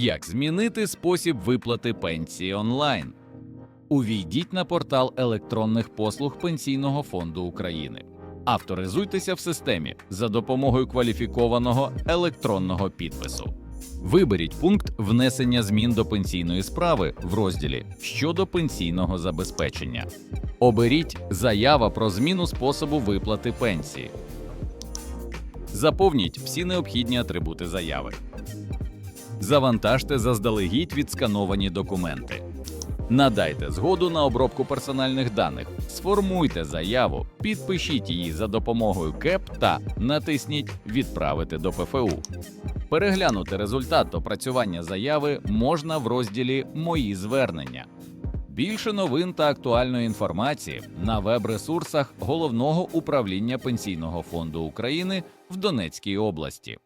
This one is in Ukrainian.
Як змінити спосіб виплати пенсії онлайн? Увійдіть на портал електронних послуг Пенсійного фонду України. Авторизуйтеся в системі за допомогою кваліфікованого електронного підпису. Виберіть пункт внесення змін до пенсійної справи в розділі щодо пенсійного забезпечення. Оберіть заява про зміну способу виплати пенсії. Заповніть всі необхідні атрибути заяви. Завантажте заздалегідь відскановані документи. Надайте згоду на обробку персональних даних, сформуйте заяву, підпишіть її за допомогою КЕП та натисніть Відправити до ПФУ. Переглянути результат опрацювання заяви можна в розділі Мої звернення. Більше новин та актуальної інформації на веб-ресурсах Головного управління Пенсійного фонду України в Донецькій області.